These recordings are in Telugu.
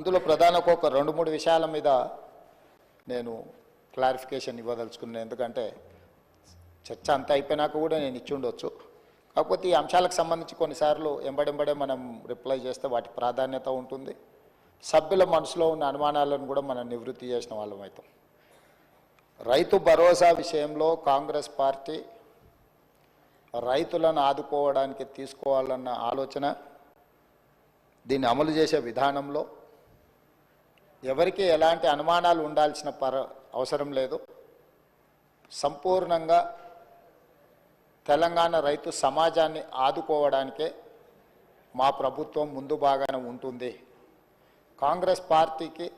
అందులో ప్రధాన ఒక రెండు మూడు విషయాల మీద నేను క్లారిఫికేషన్ ఇవ్వదలుచుకున్నాను ఎందుకంటే చర్చ అంతా అయిపోయినాక కూడా నేను ఇచ్చి ఉండొచ్చు. కాకపోతే ఈ అంశాలకు సంబంధించి కొన్నిసార్లు ఎంబడెంబడే మనం రిప్లై చేస్తే వాటి ప్రాధాన్యత ఉంటుంది. సభ్యుల మనసులో ఉన్న అనుమానాలను కూడా మనం నివృత్తి చేసిన వాళ్ళం అవుతాం. రైతు భరోసా విషయంలో కాంగ్రెస్ పార్టీ రైతులను ఆదుకోవడానికి తీసుకోవాలన్న ఆలోచన దీన్ని అమలు చేసే విధానంలో ఎవరికి ఎలాంటి అనుమానాలు ఉండాల్సిన పర అవసరం లేదు. సంపూర్ణంగా తెలంగాణ రైతు సమాజాన్ని ఆదుకోవడానికే మా ప్రభుత్వం ముందు బాగానే ఉంటుంది. కాంగ్రెస్ పార్టీకి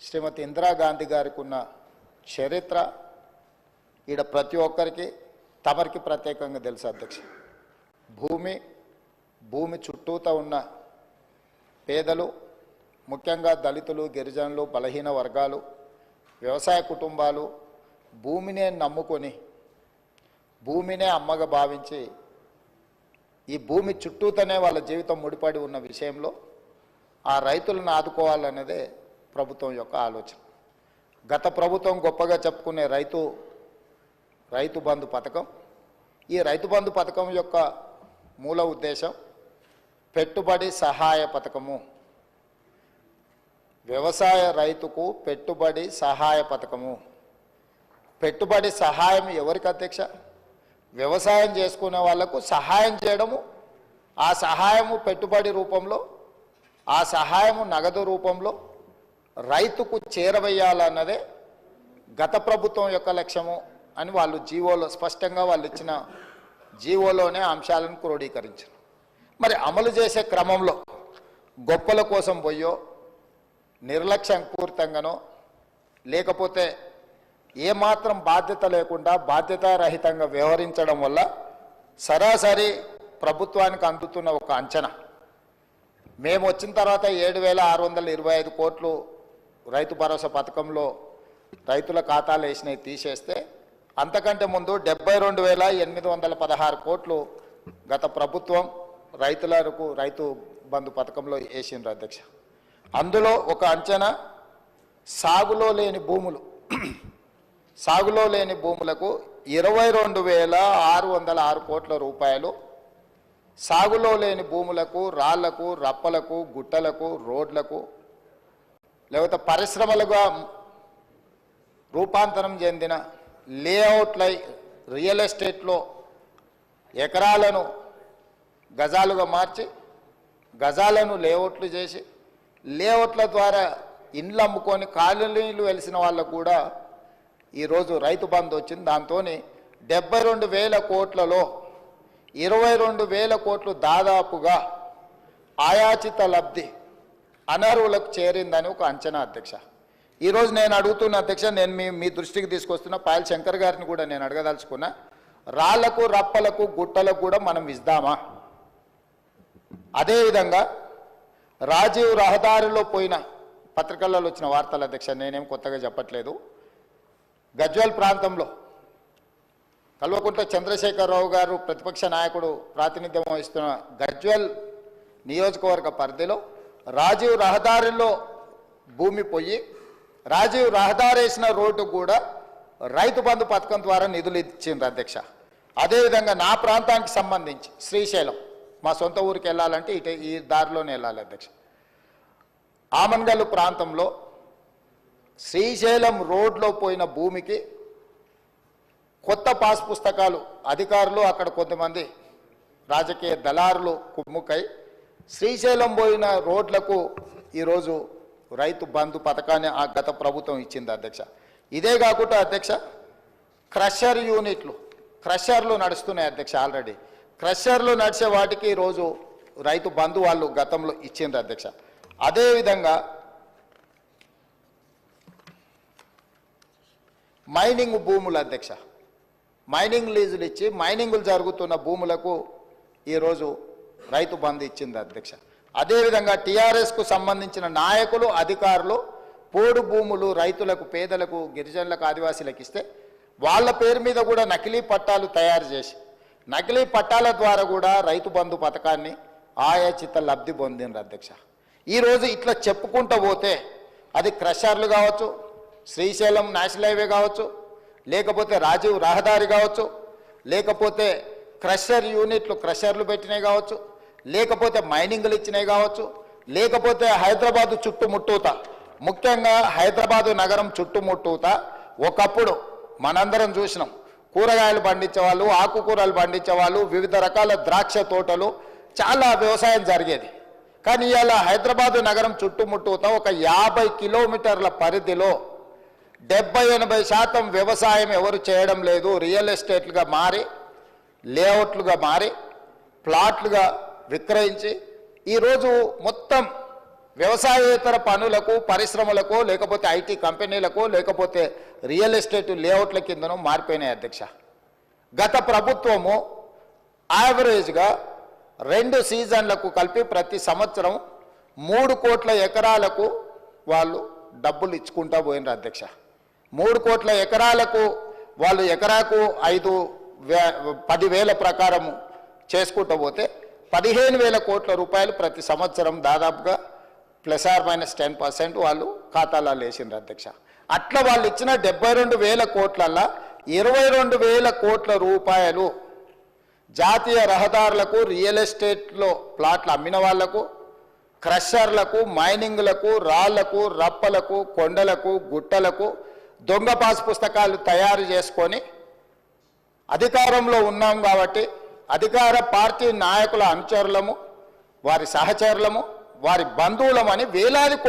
శ్రీమతి ఇందిరాగాంధీ గారికి ఉన్న చరిత్ర ఈడ ప్రతి ఒక్కరికి తమరికి ప్రత్యేకంగా తెలుసు అధ్యక్ష. భూమి భూమి చుట్టూతో ఉన్న పేదలు ముఖ్యంగా దళితులు గిరిజనులు బలహీన వర్గాలు వ్యవసాయ కుటుంబాలు భూమినే నమ్ముకొని భూమినే అమ్మగా భావించి ఈ భూమి చుట్టూతోనే వాళ్ళ జీవితం ముడిపడి ఉన్న విషయంలో ఆ రైతులను ఆదుకోవాలన్నదే ప్రభుత్వం యొక్క ఆలోచన. గత ప్రభుత్వం గొప్పగా చెప్పుకునే రైతు రైతు బంధు పథకం. ఈ రైతు బంధు పథకం యొక్క మూల ఉద్దేశం పెట్టుబడి సహాయ పథకము. వ్యవసాయ రైతుకు పెట్టుబడి సహాయ పథకము. పెట్టుబడి సహాయం ఎవరికి అధ్యక్ష? వ్యవసాయం చేసుకునే వాళ్ళకు సహాయం చేయడము ఆ సహాయము పెట్టుబడి రూపంలో ఆ సహాయము నగదు రూపంలో రైతుకు చేరవేయాలన్నదే గత ప్రభుత్వం యొక్క లక్ష్యము అని వాళ్ళు జీవోలో స్పష్టంగా వాళ్ళు ఇచ్చిన జీవోలోనే అంశాలను క్రోడీకరించారు. మరి అమలు చేసే క్రమంలో గొప్పల కోసం పోయో నిర్లక్ష్యపూరితంగానో లేకపోతే ఏమాత్రం బాధ్యత లేకుండా బాధ్యతారహితంగా వ్యవహరించడం వల్ల సరాసరి ప్రభుత్వానికి అందుతున్న ఒక అంచనా. మేము వచ్చిన తర్వాత ఏడు వేల ఆరు వందల ఇరవై ఐదు కోట్లు రైతు భరోసా పథకంలో రైతుల ఖాతాలు వేసినవి తీసేస్తే అంతకంటే ముందు డెబ్బై రెండు వేల ఎనిమిది వందల పదహారు కోట్లు గత ప్రభుత్వం రైతులకు రైతు బంధు పథకంలో వేసిండ్రు అధ్యక్ష. అందులో ఒక అంచనా సాగులో లేని భూములు. సాగులో లేని భూములకు ఇరవై రెండు వేల ఆరు వందల ఆరు కోట్ల రూపాయలు. సాగులో లేని భూములకు రాళ్ళకు రప్పలకు గుట్టలకు రోడ్లకు లేకపోతే పరిశ్రమలుగా రూపాంతరం చెందిన లేఅవుట్లై రియల్ ఎస్టేట్లో ఎకరాలను గజాలుగా మార్చి గజాలను లేఅవుట్లు చేసి లేఅవుట్ల ద్వారా ఇండ్లు అమ్ముకొని కాలనీలు వెలిసిన వాళ్ళకు కూడా ఈరోజు రైతు బంధు వచ్చింది. దాంతో డెబ్బై రెండు వేల కోట్లలో ఇరవై రెండు వేల కోట్లు దాదాపుగా ఆయాచిత లబ్ధి అనర్హులకు చేరిందని ఒక అంచనా అధ్యక్ష. ఈరోజు నేను అడుగుతున్న అధ్యక్ష నేను మీ మీ దృష్టికి తీసుకొస్తున్న పాయల్ శంకర్ గారిని కూడా నేను అడగదలుచుకున్నా. రాళ్ళకు రప్పలకు గుట్టలకు కూడా మనం ఇద్దామా అదేవిధంగా రాజీవ్ రహదారిలో పోయిన పత్రికల్లో వచ్చిన వార్తల అధ్యక్ష నేనేం కొత్తగా చెప్పట్లేదు. గజ్వల్ ప్రాంతంలో కల్వకుంట్ల చంద్రశేఖరరావు గారు ప్రతిపక్ష నాయకుడు ప్రాతినిధ్యం వహిస్తున్న గజ్వల్ నియోజకవర్గ పరిధిలో రాజీవ్ రహదారిలో భూమి పోయి రాజీవ్ రహదారి వేసిన రోడ్డు కూడా రైతు బంధు పథకం ద్వారా నిధులు ఇచ్చింది అధ్యక్ష. అదేవిధంగా నా ప్రాంతానికి సంబంధించి శ్రీశైలం మా సొంత ఊరికి వెళ్ళాలంటే ఇటు ఈ దారిలోనే వెళ్ళాలి అధ్యక్ష. ఆమన్గల్లు ప్రాంతంలో శ్రీశైలం రోడ్లో పోయిన భూమికి కొత్త పాస్ పుస్తకాలు అధికారులు అక్కడ కొంతమంది రాజకీయ దళారులు కుమ్ముకై శ్రీశైలం పోయిన రోడ్లకు ఈరోజు రైతు బంధు పథకాన్ని ఆ గత ప్రభుత్వం ఇచ్చింది అధ్యక్ష. ఇదే కాకుండా అధ్యక్ష క్రషర్ యూనిట్లు క్రషర్లు నడుస్తున్నాయి అధ్యక్ష ఆల్రెడీ. క్రషర్లు నడిచే వాటికి ఈరోజు రైతు బంధు వాళ్ళు గతంలో ఇచ్చిండ్రు అధ్యక్ష. అదేవిధంగా మైనింగ్ భూములు అధ్యక్ష. మైనింగ్ లీజులు ఇచ్చి మైనింగులు జరుగుతున్న భూములకు ఈరోజు రైతు బంధు ఇచ్చింది అధ్యక్ష. అదేవిధంగా టీఆర్ఎస్కు సంబంధించిన నాయకులు అధికారులు పోడు భూములు రైతులకు పేదలకు గిరిజనులకు ఆదివాసీలకు ఇస్తే వాళ్ళ పేరు మీద కూడా నకిలీ పట్టాలు తయారు చేసి నకిలీ పట్టాల ద్వారా కూడా రైతు బంధు పథకాన్ని ఆయా చిత్త లబ్ధి పొందిండ్రు అధ్యక్ష. ఈరోజు ఇట్లా చెప్పుకుంటూ పోతే అది క్రషర్లు కావచ్చు శ్రీశైలం నేషనల్ హైవే కావచ్చు లేకపోతే రాజీవ్ రహదారి కావచ్చు లేకపోతే క్రషర్ యూనిట్లు క్రషర్లు పెట్టినవి కావచ్చు లేకపోతే మైనింగ్లు ఇచ్చినవి కావచ్చు లేకపోతే హైదరాబాదు చుట్టుముట్టూత ముఖ్యంగా హైదరాబాదు నగరం చుట్టుముట్టూత ఒకప్పుడు మనందరం చూసినాం కూరగాయలు పండించే వాళ్ళు ఆకుకూరలు పండించే వాళ్ళు వివిధ రకాల ద్రాక్ష తోటలు చాలా వ్యవసాయం జరిగేది. కానీ ఇలా హైదరాబాదు నగరం చుట్టుముట్టుతో ఒక యాభై కిలోమీటర్ల పరిధిలో డెబ్బై ఎనభై శాతం వ్యవసాయం ఎవరు చేయడం లేదు. రియల్ ఎస్టేట్లుగా మారి లేఅవుట్లుగా మారి ప్లాట్లుగా విక్రయించి ఈరోజు మొత్తం వ్యవసాయేతర పనులకు పరిశ్రమలకు లేకపోతే ఐటీ కంపెనీలకు లేకపోతే రియల్ ఎస్టేట్ లేఅవుట్ల కిందను మారిపోయినాయి అధ్యక్ష. గత ప్రభుత్వము యావరేజ్గా రెండు సీజన్లకు కలిపి ప్రతి సంవత్సరం మూడు కోట్ల ఎకరాలకు వాళ్ళు డబ్బులు ఇచ్చుకుంటా పోయినారు అధ్యక్ష. మూడు కోట్ల ఎకరాలకు వాళ్ళు ఎకరాకు ఐదు వే పదివేల ప్రకారము చేసుకుంటూ పోతే పదిహేను వేల కోట్ల రూపాయలు ప్రతి సంవత్సరం దాదాపుగా plus or minus ten percent వాళ్ళు ఖాతాలలో లేచిండ్రు అధ్యక్ష. అట్లా వాళ్ళు ఇచ్చిన డెబ్బై రెండు వేల కోట్లల్లో ఇరవై రెండు వేల కోట్ల రూపాయలు జాతీయ రహదారులకు రియల్ ఎస్టేట్లో ప్లాట్లు అమ్మిన వాళ్ళకు క్రషర్లకు మైనింగ్లకు రాళ్ళకు రప్పలకు కొండలకు గుట్టలకు దొంగ పాస్ పుస్తకాలు తయారు చేసుకొని అధికారంలో ఉన్నాం కాబట్టి అధికార పార్టీ నాయకుల అనుచరులము వారి సహచరులము వారి బంధువులమని వేలాది కోట్ల